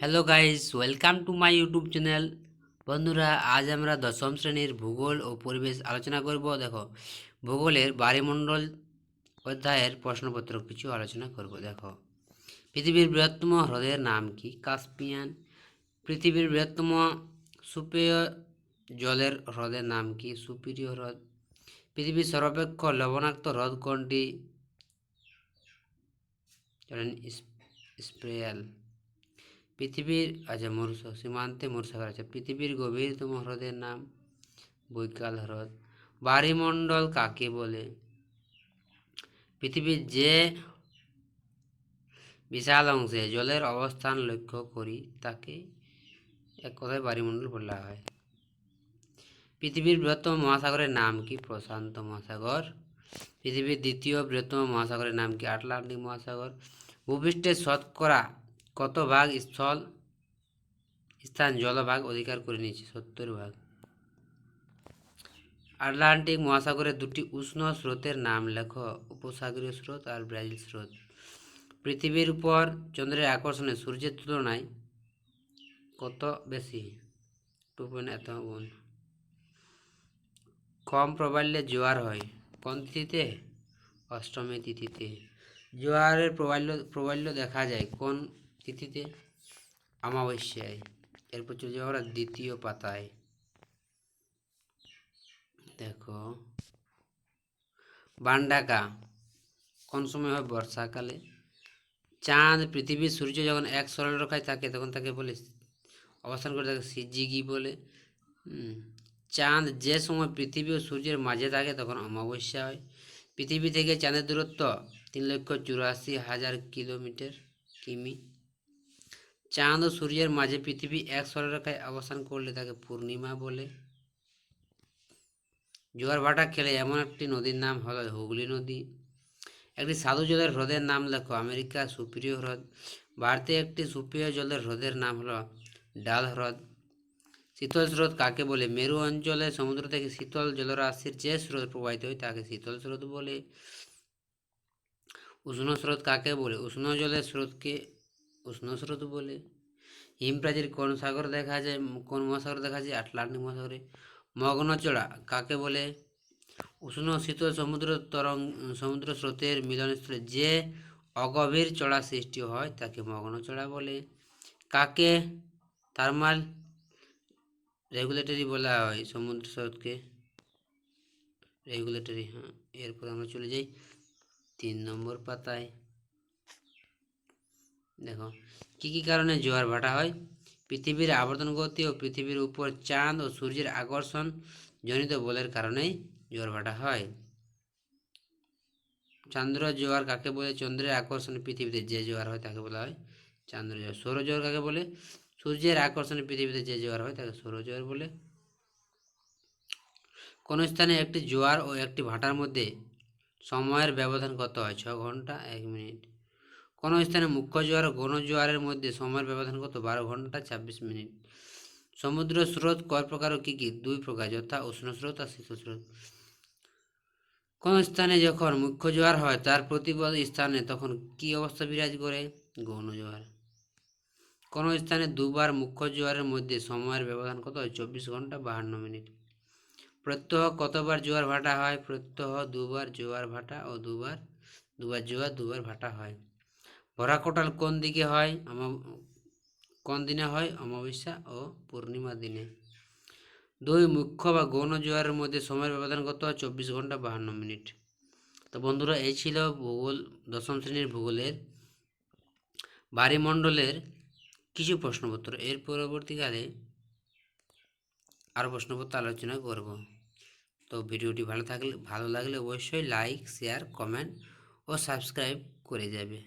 Hello guys welcome to my YouTube channel বন্ধুরা, আজ আমরা দশম শ্রেণির ভূগোল ও পরিবেশ আলোচনা করব। দেখো, ভূগোলের বায়ুমণ্ডল অধ্যায়ের প্রশ্নপত্র কিছু আলোচনা করব। দেখো, পৃথিবীর বৃহত্তম হ্রদের নাম কি? কাস্পিয়ান। পৃথিবীর বৃহত্তম সুপেয় জলের হ্রদের নাম কি? সুপিরিয় হ্রদ। পৃথিবীর সর্বাপেক্ষ লবণাক্ত হ্রদ কোনটি? স্প্রেয়াল। পৃথিবীর আচ্ছা মরুস, সীমান্তে মরুসাগর আছে। পৃথিবীর গভীরতম হ্রদের নাম বৈকাল হ্রদ। বায়ুমণ্ডল কাকে বলে? পৃথিবীর যে বিশাল অংশে জলের অবস্থান লক্ষ্য করি, তাকে এক কথায় বায়ুমণ্ডল বলা হয়। পৃথিবীর বৃহত্তম মহাসাগরের নাম কি? প্রশান্ত মহাসাগর। পৃথিবীর দ্বিতীয় বৃহত্তম মহাসাগরের নাম কি? আটলান্টিক মহাসাগর। ভূপৃষ্ঠের শতকরা কত ভাগ স্থল, স্থান জলভাগ অধিকার করে নিয়েছে? সত্তর ভাগ। আটলান্টিক মহাসাগরের দুটি উষ্ণ স্রোতের নাম লেখো। উপসাগরীয় স্রোত আর ব্রাজিল স্রোত। পৃথিবীর উপর চন্দ্রের আকর্ষণে সূর্যের তুলনায় কত বেশি? টু পয়েন্ট এত কম প্রবাল্যে জোয়ার হয়। কোন তিথিতে? অষ্টমী তিথিতে। জোয়ারের প্রবাল্য প্রবাল্য দেখা যায়। কোন তিথিতে অমাবস্যায়। এরপর চলে যাব আমরা দ্বিতীয় পাতায়। দেখো, বান্ডাকা, কোন সময় হয় বর্ষাকালে? চাঁদ, পৃথিবী, সূর্য যখন এক সরল রেখায় থাকে তখন তাকে বলে, অবস্থান করে তাকে সিজিগি বলে। চাঁদ যে সময় পৃথিবী ও সূর্যের মাঝে থাকে, তখন অমাবস্যা হয়। পৃথিবী থেকে চাঁদের দূরত্ব তিন লক্ষ চুরাশি হাজার কিলোমিটার কিমি। চাঁদ ও সূর্যের মাঝে পৃথিবী এক সরলরেখায় অবস্থান করলে তাকে পূর্ণিমা বলে। জোয়ার ভাটা খেলে এমন একটি নদীর নাম হলো হুগলি নদী। একটি সাধু জলের হ্রদের নাম লেখো আমেরিকা সুপ্রিয় হ্রদ। ভারতে একটি সুপ্রিয় জলের হ্রদের নাম হলো ডাল হ্রদ। শীতল স্রোত কাকে বলে? মেরু অঞ্চলে সমুদ্র থেকে শীতল জলরাশির যে স্রোত প্রবাহিত হয় তাকে শীতল স্রোত বলে। উষ্ণ স্রোত কাকে বলে? উষ্ণ জলের স্রোতকে উষ্ণ স্রোত বলে। হিমপ্রাচীর কোন সাগর দেখা যায়, কোন মহাসাগর দেখা যায়? আটলান্টিক মহাসাগরে। মগ্নচড়া কাকে বলে? উষ্ণ শীতল সমুদ্র তরং, সমুদ্র স্রোতের মিলনস্থলে যে অগভীর চড়া সৃষ্টি হয়, তাকে মগ্নচড়া বলে। কাকে? থার্মাল রেগুলেটরি বলা হয় সমুদ্র স্রোতকে। রেগুলেটরি হ্যাঁ এরপর আমরা চলে যাই তিন নম্বর পাতায়। দেখো, কি কি কারণে জোয়ার ভাটা হয়? পৃথিবীর আবর্তন গতি ও পৃথিবীর উপর চাঁদ ও সূর্যের আকর্ষণ জনিত বলের কারণেই জোয়ার ভাটা হয়। চন্দ্র জোয়ার কাকে বলে? চন্দ্রের আকর্ষণে পৃথিবীতে যে জোয়ার হয় তাকে বলা হয় চন্দ্র জোয়ার। সৌর জোয়ার কাকে বলে? সূর্যের আকর্ষণে পৃথিবীতে যে জোয়ার হয় তাকে সৌর জোয়ার বলে। কোন স্থানে একটি জোয়ার ও একটি ভাটার মধ্যে সময়ের ব্যবধান কত হয়? ছ ঘণ্টা, এক মিনিট। কোন স্থানে মুখ্য জোয়ার গণ জোয়ারের মধ্যে সময়ের ব্যবধান কত? বারো ঘণ্টা ছাব্বিশ মিনিট। সমুদ্র স্রোত কয় প্রকার ও কী কী? দুই প্রকার, যথা উষ্ণ স্রোত আর শীত স্রোত। কোন স্থানে যখন মুখ্য জোয়ার হয়, তার প্রতিপদ স্থানে তখন কি অবস্থা বিরাজ করে? গৌণ জোয়ার। কোন স্থানে দুবার মুখ্য জোয়ারের মধ্যে সময়ের ব্যবধান কত হয়? চব্বিশ ঘণ্টা বাহান্ন মিনিট। প্রত্যহ কতবার জোয়ার ভাটা হয়? প্রত্যহ দুবার জোয়ার ভাটা ও দুবার দুবার জোয়ার দুবার ভাটা হয়। ভরা কোটাল কোন দিকে হয়? কোন দিনে হয়? অমাবস্যা ও পূর্ণিমা দিনে। দুই মুখ্য বা গৌণ জোয়ারের মধ্যে সময়ের ব্যবধান কত? হয় চব্বিশ ঘণ্টা বাহান্ন মিনিট। তো বন্ধুরা, এই ছিল ভূগোল, দশম শ্রেণির ভূগোলের বায়ুমণ্ডলের কিছু প্রশ্নপত্র। এর পরবর্তীকালে আরও প্রশ্নপত্র আলোচনা করব। তো ভিডিওটি ভালো থাকলে, ভালো লাগলে অবশ্যই লাইক, শেয়ার, কমেন্ট ও সাবস্ক্রাইব করে যাবে।